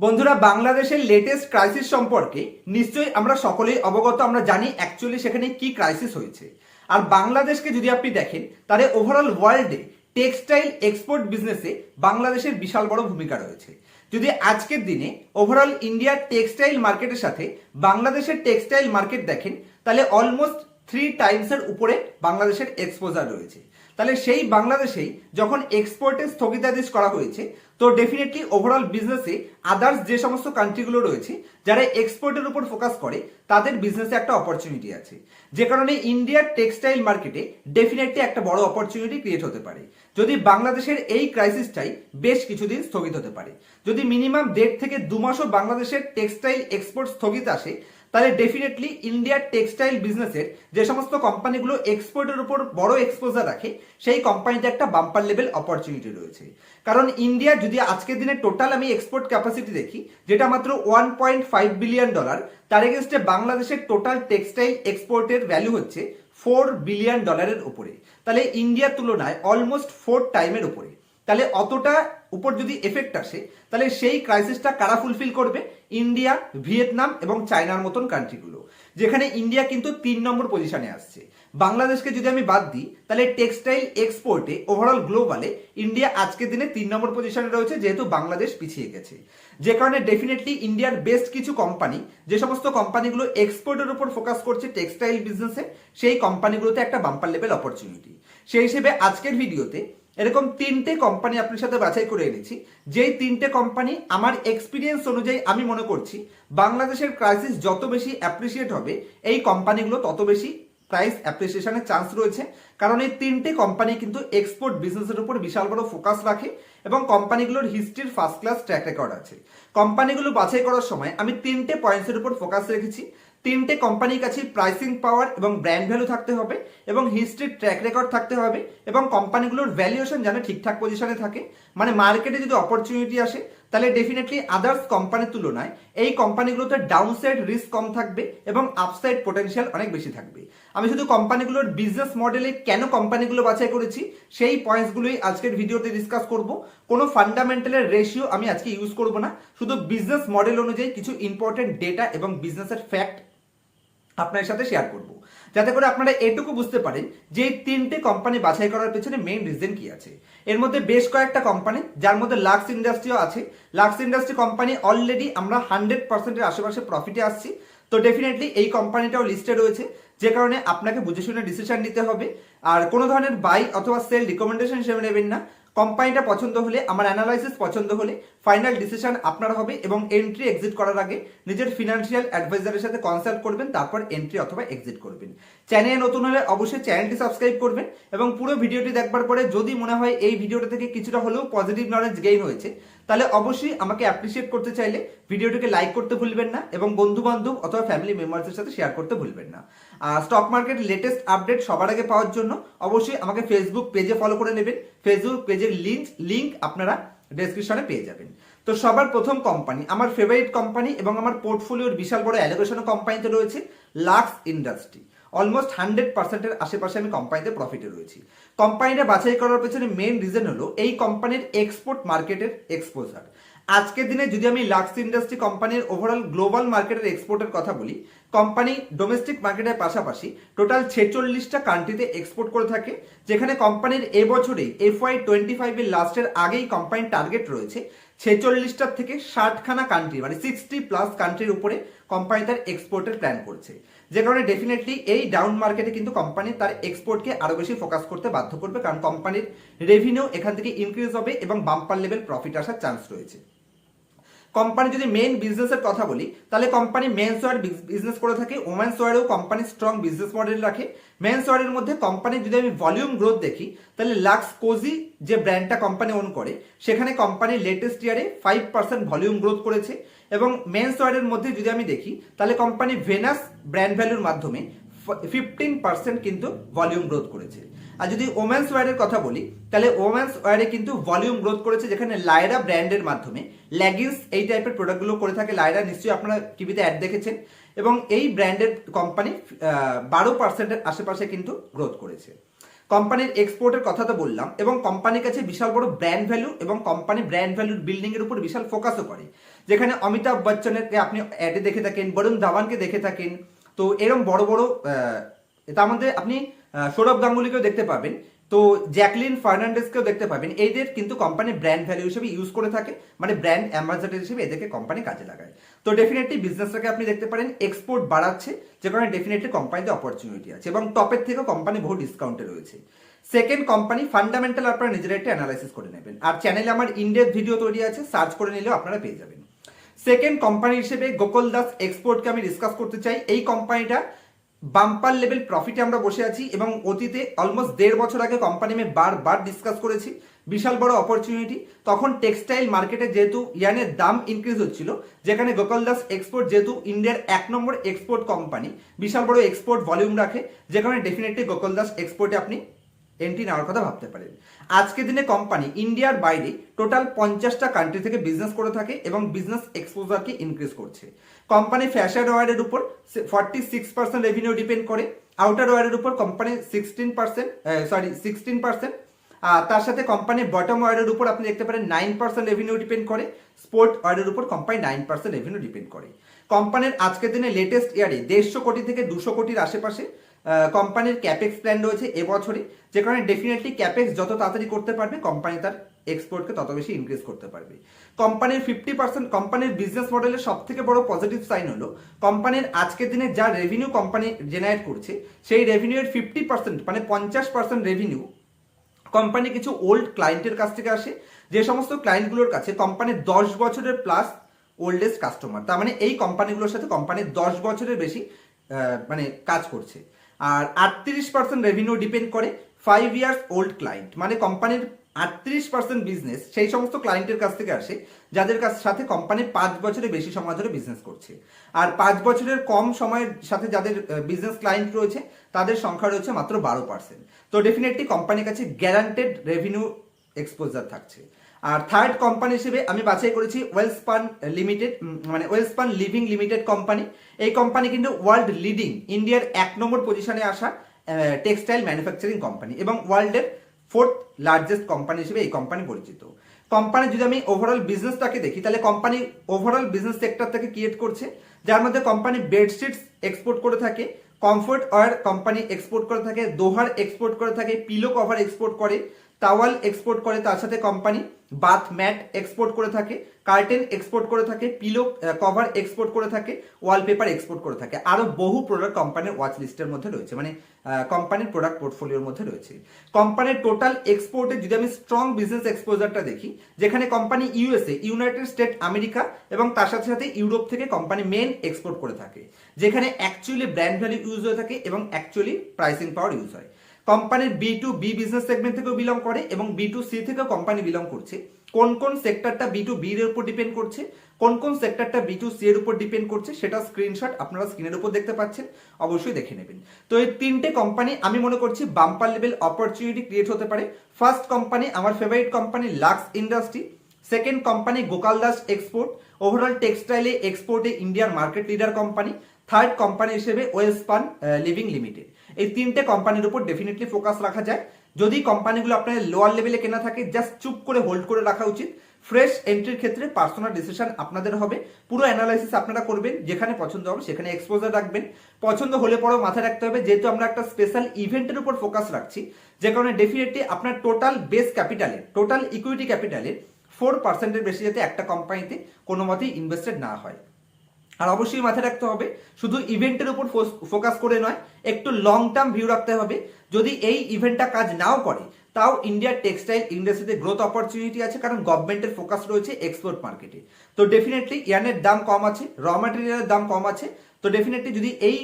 বন্ধুরা, বাংলাদেশের latest crisis সম্পর্কে নিশ্চয়ই আমরা সকলেই অবগত, আমরা জানি অ্যাকচুয়ালি সেখানে কি ক্রাইসিস হয়েছে। আর বাংলাদেশকে যদি আপনি দেখেন, তাহলে ওভারঅল ওয়ার্ল্ডে টেক্সটাইল এক্সপোর্ট বিজনেসে বাংলাদেশের বিশাল বড় ভূমিকা রয়েছে। যদি আজকের দিনে ওভারঅল ইন্ডিয়ার টেক্সটাইল মার্কেটের সাথে বাংলাদেশের টেক্সটাইল মার্কেট দেখেন, তাহলে অলমোস্ট থ্রি টাইমসের উপরে বাংলাদেশের এক্সপোজার রয়েছে। তাহলে সেই বাংলাদেশেই যখন এক্সপোর্টে স্থগিতাদেশ করা হয়েছে, তো ডেফিনেটলি ওভারঅল বিজনেসে আদার্স যে সমস্ত কান্ট্রিগুলো রয়েছে, যারা এক্সপোর্টের উপর ফোকাস করে, তাদের বিজনেসে একটা অপরচুনিটি আছে। যে কারণে ইন্ডিয়ার টেক্সটাইল মার্কেটে ডেফিনেটলি একটা বড় অপরচুনিটি ক্রিয়েট হতে পারে। যদি বাংলাদেশের এই ক্রাইসিসটাই বেশ কিছুদিন স্থগিত হতে পারে। যদি মিনিমাম দেড় থেকে দু মাসও বাংলাদেশের টেক্সটাইল এক্সপোর্ট স্থগিত আসে তাহলে ডেফিনেটলি ইন্ডিয়ার টেক্সটাইল বিজনেসের যে সমস্ত কোম্পানিগুলো এক্সপোর্টের উপর বড় এক্সপোজার রাখে, সেই কোম্পানিতে একটা বাম্পার লেভেল অপরচুনিটি রয়েছে। কারণ ইন্ডিয়া যদি আজকের দিনে টোটাল আমি এক্সপোর্ট ক্যাপাসিটি দেখি, যেটা মাত্র one point five billion dollar তার এগেনস্টে বাংলাদেশের টোটাল টেক্সটাইল এক্সপোর্টের ভ্যালু হচ্ছে ফোর বিলিয়ন ডলারের উপরে। তাহলে ইন্ডিয়ার তুলনায় অলমোস্ট ফোর টাইমের উপরে। তাহলে অতটা উপর যদি এফেক্ট আসে, তাহলে সেই ক্রাইসিসটা কারা ফুলফিল করবে? ইন্ডিয়া, ভিয়েতনাম এবং চায়নার মতন কান্ট্রিগুলো যেখানে ইন্ডিয়া কিন্তু তিন নম্বর পজিশনে আসছে। বাংলাদেশকে যদি আমি বাদ দিই, তাহলে টেক্সটাইল এক্সপোর্টে ওভারঅল গ্লোবালে ইন্ডিয়া আজকের দিনে তিন নম্বর পজিশনে রয়েছে, যেহেতু বাংলাদেশ পিছিয়ে গেছে। যে কারণে ডেফিনেটলি ইন্ডিয়ার বেস্ট কিছু কোম্পানি যে সমস্ত কোম্পানিগুলো এক্সপোর্টের উপর ফোকাস করছে টেক্সটাইল বিজনেসে সেই কোম্পানিগুলোতে একটা বাম্পার লেভেল অপরচুনিটি সেই হিসেবে আজকের ভিডিওতে এরকম তিনটে কোম্পানি আপনার সাথে বাছাই করে এনেছি। যেই তিনটে কোম্পানি আমার এক্সপিরিয়েন্স অনুযায়ী আমি মনে করছি, বাংলাদেশের ক্রাইসিস যত বেশি অ্যাপ্রিসিয়েট হবে, এই কোম্পানিগুলো তত বেশি প্রাইস অ্যাপ্রিসিয়েশনের চান্স রয়েছে। কারণ এই তিনটে কোম্পানি কিন্তু এক্সপোর্ট বিজনেসের উপর বিশাল বড় ফোকাস রাখে এবং কোম্পানিগুলোর হিস্ট্রির ফার্স্ট ক্লাস ট্র্যাক রেকর্ড আছে। কোম্পানিগুলো বাছাই করার সময় আমি তিনটে পয়েন্টসের উপর ফোকাস রেখেছি। তিনটে কোম্পানির কাছে প্রাইসিং পাওয়ার এবং ব্র্যান্ড ভ্যালু থাকতে হবে এবং হিস্ট্রির ট্র্যাক রেকর্ড থাকতে হবে এবং কোম্পানিগুলোর ভ্যালুয়েশন যেন ঠিকঠাক পজিশনে থাকে। মানে মার্কেটে যদি অপরচুনিটি আসে, তাহলে ডেফিনেটলি আদার্স কোম্পানির তুলনায় এই কোম্পানিগুলোতে ডাউনসাইড রিস্ক কম থাকবে এবং আপসাইড পোটেনশিয়াল অনেক বেশি থাকবে। আমি শুধু কোম্পানিগুলোর বিজনেস মডেলে কেন কোম্পানিগুলো বাছাই করেছি, সেই পয়েন্টসগুলোই আজকের ভিডিওতে ডিসকাস করব। কোনো ফান্ডামেন্টালের রেশিও আমি আজকে ইউজ করব না, শুধু বিজনেস মডেল অনুযায়ী কিছু ইম্পর্টেন্ট ডেটা এবং বিজনেসের ফ্যাক্ট আপনার সাথে শেয়ার করব। যাতে করে আপনারা এটুকু বুঝতে পারেন যে এই তিনটে কোম্পানি বাছাই করার পেছনে মেইন রিজন কি আছে। এর মধ্যে বেশ কয়েকটা কোম্পানি যার মধ্যে লাক্স ইন্ডাস্ট্রিও আছে। লাক্স ইন্ডাস্ট্রি কোম্পানি অলরেডি আমরা হান্ড্রেড পার্সেন্টের আশেপাশে প্রফিটে আসছি। তো ডেফিনেটলি এই কোম্পানিটাও লিস্টে রয়েছে। যে কারণে আপনাকে বুঝে শুনে ডিসিশন নিতে হবে। আর কোনো ধরনের বাই অথবা সেল রিকমেন্ডেশন হিসেবে নেবেন না। কোম্পানিটা পছন্দ হলে, আমার অ্যানালাইসিস পছন্দ হলে ফাইনাল ডিসিশন আপনার হবে এবং এন্ট্রি এক্সিট করার আগে নিজের ফিনান্সিয়াল অ্যাডভাইজারের সাথে কনসাল্ট করবেন, তারপর এন্ট্রি অথবা এক্সিট করবেন। চ্যানেলে নতুন হলে অবশ্যই চ্যানেলটি সাবস্ক্রাইব করবেন এবং পুরো ভিডিওটি দেখবার পরে যদি মনে হয় এই ভিডিওটা থেকে কিছুটা হলেও পজিটিভ নলেজ গেইন হয়েছে তাহলে অবশ্যই আমাকে অ্যাপ্রিসিয়েট করতে চাইলে ভিডিওটিকে লাইক করতে ভুলবেন না এবং বন্ধু বান্ধব অথবা ফ্যামিলি মেম্বারদের সাথে শেয়ার করতে ভুলবেন না। আর স্টক মার্কেট লেটেস্ট আপডেট সবার আগে পাওয়ার জন্য অবশ্যই আমাকে ফেসবুক পেজে ফলো করে নেবেন। ফেসবুক পেজের লিঙ্ক লিঙ্ক আপনারা ডেসক্রিপশনে পেয়ে যাবেন। তো সবার প্রথম কোম্পানি আমার ফেভারিট কোম্পানি এবং আমার পোর্টফোলিওর বিশাল বড় অ্যালোকেশন কোম্পানিতে রয়েছে লাক্স ইন্ডাস্ট্রি অলমোস্ট হান্ড্রেড পার্সেন্টের আশেপাশে আমি কোম্পানিতে প্রফিটে রয়েছি। কোম্পানিটা বাছাই করার পেছনে মেন রিজন হলো এই কোম্পানির এক্সপোর্ট মার্কেটের এক্সপোজার আজকের দিনে যদি আমি লাক্স ইন্ডাস্ট্রি কোম্পানির ওভারঅল গ্লোবাল মার্কেটের এক্সপোর্টের কথা বলি কোম্পানি ডোমেস্টিক মার্কেটের পাশাপাশি টোটাল ছেচল্লিশটা কান্ট্রিতে এক্সপোর্ট করে থাকে, যেখানে কোম্পানির এবছরেই এফওয়াই টোয়েন্টি ফাইভের লাস্টের আগেই কোম্পানির টার্গেট রয়েছে ছেচল্লিশটার থেকে ষাটখানা কান্ট্রি মানে সিক্সটি প্লাস কান্ট্রির উপরে কোম্পানি তার এক্সপোর্টের প্ল্যান করছে। যে কারণে ডেফিনেটলি এই ডাউন মার্কেটে কিন্তু কোম্পানি তার এক্সপোর্টকে আরও বেশি ফোকাস করতে বাধ্য করবে, কারণ কোম্পানির রেভিনিউ এখান থেকে ইনক্রিজ হবে এবং বাম্পার লেভেল প্রফিট আসার চান্স রয়েছে। কোম্পানি যদি মেন বিজনেসের কথা বলি, তাহলে কোম্পানি মেন্স ওয়ার বিজনেস করে থাকে ওমেন্স ওয়ারেও কোম্পানি স্ট্রং বিজনেস মডেল রাখে। মেন্স ওয়ারের মধ্যে কোম্পানি যদি আমি ভলিউম গ্রোথ দেখি, তাহলে লাক্স কোজি যে ব্র্যান্ডটা কোম্পানি ওন করে, সেখানে কোম্পানি লেটেস্ট ইয়ারে ফাইভ পার্সেন্ট ভলিউম গ্রোথ করেছে। এবং মেন্স ওয়ারের মধ্যে যদি আমি দেখি, তাহলে কোম্পানি ভেনাস ব্র্যান্ড ভ্যালুর মাধ্যমে ফিফটিন পার্সেন্ট কিন্তু ভলিউম গ্রোথ করেছে। আর যদি ওমেন্স ওয়ারের কথা বলি, তাহলে ওমেন্স ওয়ারে কিন্তু ভলিউম গ্রোথ করেছে যেখানে লায়রা ব্র্যান্ডের মাধ্যমে। ল্যাগিংস এই টাইপের প্রোডাক্টগুলো করে থাকে লায়রা নিশ্চয়ই আপনারা টিভিতে অ্যাড দেখেছেন। এবং এই ব্র্যান্ডের কোম্পানি বারো পার্সেন্টের আশেপাশে কিন্তু গ্রোথ করেছে। কোম্পানির এক্সপোর্টের কথা তো বললাম, এবং কোম্পানির কাছে বিশাল বড় ব্র্যান্ড ভ্যালু এবং কোম্পানি ব্র্যান্ড ভ্যালুর বিল্ডিং এর উপর বিশাল ফোকাসও করে। যেখানে অমিতাভ বচ্চনেরকে আপনি অ্যাডে দেখে থাকেন, বরুণ ধাওয়ানকে দেখে থাকেন, তো এরম বড় বড় তার মধ্যে আপনি সৌরভ গাঙ্গুলিকেও দেখতে পাবেন, তো জ্যাকলিন ফার্নান্ডেসকেও দেখতে পাবেন। এদের কিন্তু কোম্পানি ব্র্যান্ড ভ্যালু হিসেবে ইউজ করে থাকে মানে ব্র্যান্ড অ্যাম্বাসাডার হিসেবে এদেরকে কোম্পানি কাজে লাগায়। তো ডেফিনেটলি বিজনেসটাকে আপনি দেখতে পারেন এক্সপোর্ট বাড়াচ্ছে, যে কারণে ডেফিনেটলি কোম্পানিতে অপরচুনিটি আছে, এবং টপের থেকেও কোম্পানি বহু ডিসকাউন্টে রয়েছে। সেকেন্ড কোম্পানি ফান্ডামেন্টাল আপনারা নিজেরা একটা অ্যানালাইসিস করে নেবেন। আর চ্যানেলে আমার ইন্ডিয়ার ভিডিও তৈরি আছে সার্চ করে নিলেও আপনারা পেয়ে যাবেন। সেকেন্ড কোম্পানি হিসেবে গোকুল দাস এক্সপোর্টকে আমি ডিসকাস করতে চাই। এই কোম্পানিটা বাম্পার লেভেল প্রফিটে আমরা বসে আছি এবং অতীতে অলমোস্ট দেড় বছর আগে কোম্পানি আমি বারবার ডিসকাস করেছি। বিশাল বড় অপরচুনিটি তখন টেক্সটাইল মার্কেটে যেহেতু ইয়ানের দাম ইনক্রিজ হচ্ছিল, যেখানে গোপাল দাস এক্সপোর্ট যেহেতু ইন্ডিয়ার এক নম্বর এক্সপোর্ট কোম্পানি বিশাল বড় এক্সপোর্ট ভলিউম রাখে, যেখানে ডেফিনেটলি গোকুল দাস এক্সপোর্টে আপনি এন্ট্রি নেওয়ার কথা ভাবতে পারেন। আজকের দিনে কোম্পানি ইন্ডিয়ার বাইরে টোটাল পঞ্চাশটা কান্ট্রি থেকে বিজনেস করে থাকে এবং বিজনেস এক্সপোজারকে ইনক্রিজ করছে। কোম্পানি ফ্যাশন ওয়ারের উপর forty six percent revenue depend করে। আউটার ওয়ারের উপর company sixteen percent sorry sixteen percent তার সাথে কোম্পানি বটম ওয়ারের উপর আপনি দেখতে পারেন নাইন পার্সেন্ট রেভিনিউ ডিপেন্ড করে। স্পোর্ট ওয়ারের উপর company nine percent revenue depend করে। কোম্পানির আজকের দিনে লেটেস্ট ইয়ারে দেড়শো কোটি থেকে দুশো কোটির আশেপাশে। কোম্পানির ক্যাপেক্স প্ল্যান রয়েছে এবছরে যে কারণে ডেফিনেটলি ক্যাপেক্স যত তাড়াতাড়ি করতে পারবে কোম্পানি তার এক্সপোর্টকে তত বেশি ইনক্রিজ করতে পারবে। কোম্পানির ফিফটি পার্সেন্ট কোম্পানির বিজনেস মডেলের সব থেকে বড় পজিটিভ সাইন হলো কোম্পানির আজকের দিনে যা রেভিনিউ কোম্পানি জেনারেট করছে, সেই রেভিনিউয়ের ফিফটি পার্সেন্ট মানে পঞ্চাশ পার্সেন্ট রেভিনিউ কোম্পানি কিছু ওল্ড ক্লায়েন্টের কাছ থেকে আসে। যে সমস্ত ক্লায়েন্টগুলোর কাছে কোম্পানির দশ বছরের প্লাস ওল্ডেস্ট কাস্টমার তার মানে এই কোম্পানিগুলোর সাথে কোম্পানির দশ বছরের বেশি মানে কাজ করছে। আর আটত্রিশ পার্সেন্ট রেভিনিউ ডিপেন্ড করে ফাইভ ইয়ার্স ওল্ড ক্লায়েন্ট মানে কোম্পানির আটত্রিশ পার্সেন্ট বিজনেস সেই সমস্ত ক্লায়েন্টের কাছ থেকে আসে, যাদের কাছ সাথে কোম্পানি পাঁচ বছরের বেশি সময় ধরে বিজনেস করছে। আর পাঁচ বছরের কম সময়ের সাথে যাদের বিজনেস ক্লায়েন্ট রয়েছে, তাদের সংখ্যা রয়েছে মাত্র বারো পার্সেন্ট তো ডেফিনেটলি কোম্পানির কাছে গ্যারান্টেড রেভিনিউ এক্সপোজার থাকছে। আর থার্ড কোম্পানি হিসেবে আমি বাছাই করেছি ওয়েলস্পান লিমিটেড মানে ওয়েলস্পান লিভিং লিমিটেড কোম্পানি এই কোম্পানি কিন্তু ওয়ার্ল্ড লিডিং ইন্ডিয়ার এক নম্বর পজিশনে আসা টেক্সটাইল ম্যানুফ্যাকচারিং কোম্পানি এবং ওয়ার্ল্ডের ফোর্থ লার্জেস্ট কোম্পানি হিসেবে এই কোম্পানি পরিচিত। কোম্পানি যদি আমি ওভারঅল বিজনেসটাকে দেখি, তাহলে কোম্পানি ওভারঅল বিজনেস সেক্টর থেকে ক্রিয়েট করছে, যার মধ্যে কোম্পানি বেডশিটস এক্সপোর্ট করে থাকে কমফোর্ট ওয়ার কোম্পানি এক্সপোর্ট করে থাকে, দোহার এক্সপোর্ট করে থাকে পিলো কভার এক্সপোর্ট করে টাওয়াল এক্সপোর্ট করে, তার সাথে কোম্পানি বাথ ম্যাট এক্সপোর্ট করে থাকে কার্টেন এক্সপোর্ট করে থাকে পিলো কভার এক্সপোর্ট করে থাকে ওয়ালপেপার এক্সপোর্ট করে থাকে। আরও বহু প্রোডাক্ট কোম্পানির ওয়াচ লিস্টের মধ্যে রয়েছে মানে কোম্পানির প্রোডাক্ট পোর্টফোলিওর মধ্যে রয়েছে। কোম্পানির টোটাল এক্সপোর্টে যদি আমি স্ট্রং বিজনেস এক্সপোজারটা দেখি, যেখানে company USA united state America এবং তার সাথে সাথে ইউরোপ থেকে কোম্পানি মেন এক্সপোর্ট করে থাকে, যেখানে অ্যাকচুয়ালি ব্র্যান্ড ভ্যালু ইউজ হয়ে থাকে এবং অ্যাকচুয়ালি প্রাইসিং পাওয়ার ইউজ হয়। কোম্পানির B to B business segment থেকেও বিলং করে এবং বি টু সি থেকেও কোম্পানি বিলং করছে। কোন কোন সেক্টরটা বি টু বি এর উপর ডিপেন্ড করছে, কোন কোন সেক্টরটা বি টু সি এর উপর ডিপেন্ড করছে, সেটা স্ক্রিনশট আপনারা স্ক্রিনের উপর দেখতে পাচ্ছেন, অবশ্যই দেখে নেবেন। তো এই তিনটে কোম্পানি আমি মনে করছি বাম্পার লেভেল অপরচুনিটি ক্রিয়েট হতে পারে। ফার্স্ট কোম্পানি আমার favourite company Lux industry second company Gokaldas export overall টেক্সটাইলে এক্সপোর্টে ইন্ডিয়ার market leader company third company হিসেবে ওয়েলস্পান লিভিং লিমিটেড এই তিনটে কোম্পানির উপর ডেফিনেটলি ফোকাস রাখা যায়। যদি কোম্পানিগুলো আপনার লোয়ার লেভেলে কেনা থাকে জাস্ট চুপ করে হোল্ড করে রাখা উচিত। ফ্রেশ এন্ট্রির ক্ষেত্রে পার্সোনাল ডিসিশন আপনাদের হবে। পুরো অ্যানালাইসিস আপনারা করবেন, যেখানে পছন্দ হবে সেখানে এক্সপোজার রাখবেন। পছন্দ হলে পরেও মাথায় রাখতে হবে, যেহেতু আমরা একটা স্পেশাল ইভেন্টের উপর ফোকাস রাখছি, যে কারণে ডেফিনেটলি আপনার টোটাল বেস ক্যাপিটালে টোটাল ইকুইটি ক্যাপিটালে ফোর পার্সেন্টের বেশি যাতে একটা কোম্পানিতে কোনো মতেই ইনভেস্টেড না হয়। আর অবশ্যই মাথায় রাখতে হবে, শুধু ইভেন্টের উপর ফোকাস করে নয়, একটু লং টার্ম ভিউ রাখতে হবে। যদি এই ইভেন্টটা কাজ নাও করে, তাও ইন্ডিয়ার টেক্সটাইল ইন্ডাস্ট্রিতে গ্রোথ অপরচুনিটি আছে, কারণ গভর্নমেন্টের ফোকাস রয়েছে এক্সপোর্ট মার্কেটে তো ডেফিনেটলি ইয়ানের দাম কম আছে র ম্যাটেরিয়ালের দাম কম আছে। তো ডেফিনেটলি যদি এই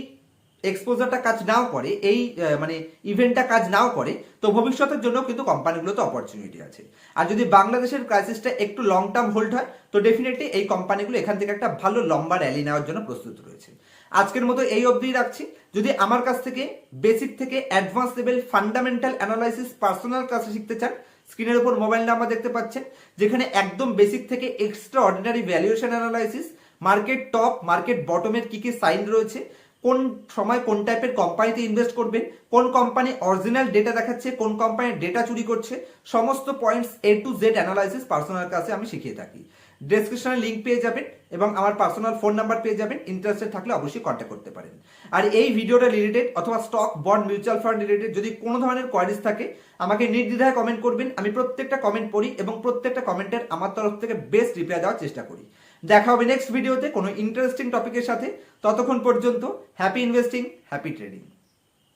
এক্সপোজারটা কাজ নাও করে, এই মানে ইভেন্টটা কাজ নাও করে, তো ভবিষ্যতের জন্য কিন্তু কোম্পানিগুলোতে অপরচুনিটি আছে। আর যদি বাংলাদেশের ক্রাইসিসটা একটু লং টার্ম হোল্ড হয়, তো ডেফিনেটলি এই কোম্পানিগুলো এখান থেকে একটা ভালো লম্বা র্যালি নেওয়ার জন্য প্রস্তুত রয়েছে। আজকের মতো এই অবধি রাখছি। যদি আমার কাছ থেকে বেসিক থেকে advance level fundamental analysis personal ক্লাসে শিখতে চান স্ক্রিনের উপর মোবাইল নাম্বার দেখতে পাচ্ছেন, যেখানে একদম বেসিক থেকে extra ordinary valuation analysis market top market বটমের কি কি সাইন রয়েছে কোন সময় কোন টাইপের কোম্পানিতে ইনভেস্ট করবেন, কোন কোম্পানি অরিজিনাল ডেটা দেখাচ্ছে, কোন কোম্পানির ডেটা চুরি করছে, সমস্ত points A to Z analysis personal কাছে আমি শিখিয়ে থাকি। ডেসক্রিপশনে লিঙ্ক পেয়ে যাবেন এবং আমার পার্সোনাল ফোন নাম্বার পেয়ে যাবেন ইন্টারেস্টেড থাকলে অবশ্যই কন্ট্যাক্ট করতে পারেন। আর এই ভিডিওটা রিলেটেড অথবা stock bond mutual fund related যদি কোনো ধরনের কোয়ারিজ থাকে, আমাকে নির্দ্বিধায় কমেন্ট করবেন, আমি প্রত্যেকটা কমেন্ট পড়ি এবং প্রত্যেকটা কমেন্টের আমার তরফ থেকে বেস্ট রিপ্লাই দেওয়ার চেষ্টা করি। দেখা হবে নেক্সট ভিডিওতে কোনো ইন্টারেস্টিং টপিকের সাথে। ততক্ষণ পর্যন্ত হ্যাপি ইনভেস্টিং হ্যাপি ট্রেডিং